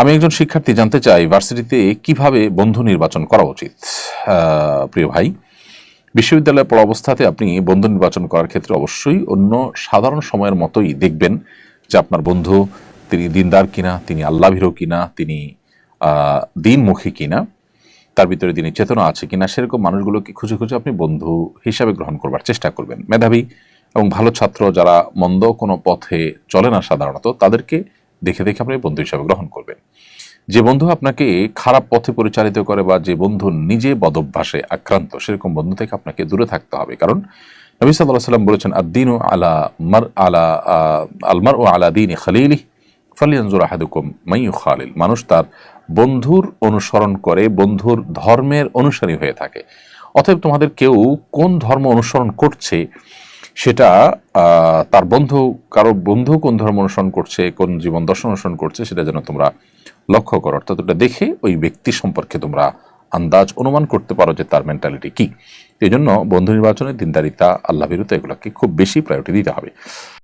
আমি একজন শিক্ষার্থী জানতে চাই ভার্সিটিতে কীভাবে বন্ধু নির্বাচন করা উচিত? প্রিয় ভাই বিশ্ববিদ্যালয়ে পড়া অবস্থাতে আপনি বন্ধু নির্বাচন করার ক্ষেত্রে অবশ্যই অন্য সাধারণ সময়ের মতোই দেখবেন যে আপনার বন্ধু তিনি দিনদার কিনা, তিনি আল্লাভীরও কিনা, তিনি দিনমুখী কিনা, তার ভিতরে তিনি চেতনা আছে কিনা, সেরকম মানুষগুলোকে খুঁজে খুঁজে আপনি বন্ধু হিসাবে গ্রহণ করবার চেষ্টা করবেন। মেধাবী এবং ভালো ছাত্র যারা মন্দ কোনো পথে চলে না সাধারণত, তাদেরকে দেখে দেখে আপনি বন্ধু হিসাবে গ্রহণ করবেন। যে বন্ধু আপনাকে খারাপ পথে পরিচালিত করে বা যে বন্ধু নিজে বদভ্যাসে আক্রান্ত, সেরকম বন্ধু থেকে আপনাকে দূরে থাকতে হবে। কারণ নবী সাল্লাহ সাল্লাম বলেছেন আদিন আলা মার, আলা আলমার ও আলা দিন খালিলি ফালিয়ানজুর আহাদুকুম মাইয়ু খালিল মানুষ তার বন্ধুর অনুসরণ করে, বন্ধুর ধর্মের অনুসারী হয়ে থাকে। অতএব তোমাদের কেউ কোন ধর্ম অনুসরণ করছে সেটা তার বন্ধু, কারও বন্ধু কোন ধর্ম অনুসরণ করছে, কোন জীবন দর্শন অনুসরণ করছে, সেটা যেন তোমরা লক্ষ্য করো। অর্থাৎ ওটা দেখে ওই ব্যক্তি সম্পর্কে তোমরা আন্দাজ অনুমান করতে পারো যে তার মেন্টালিটি কী। এই জন্য বন্ধু নির্বাচনে দিনদারিতা আল্লাহ বিরুদ্ধে এগুলোকে খুব বেশি প্রায়োরিটি দিতে হবে।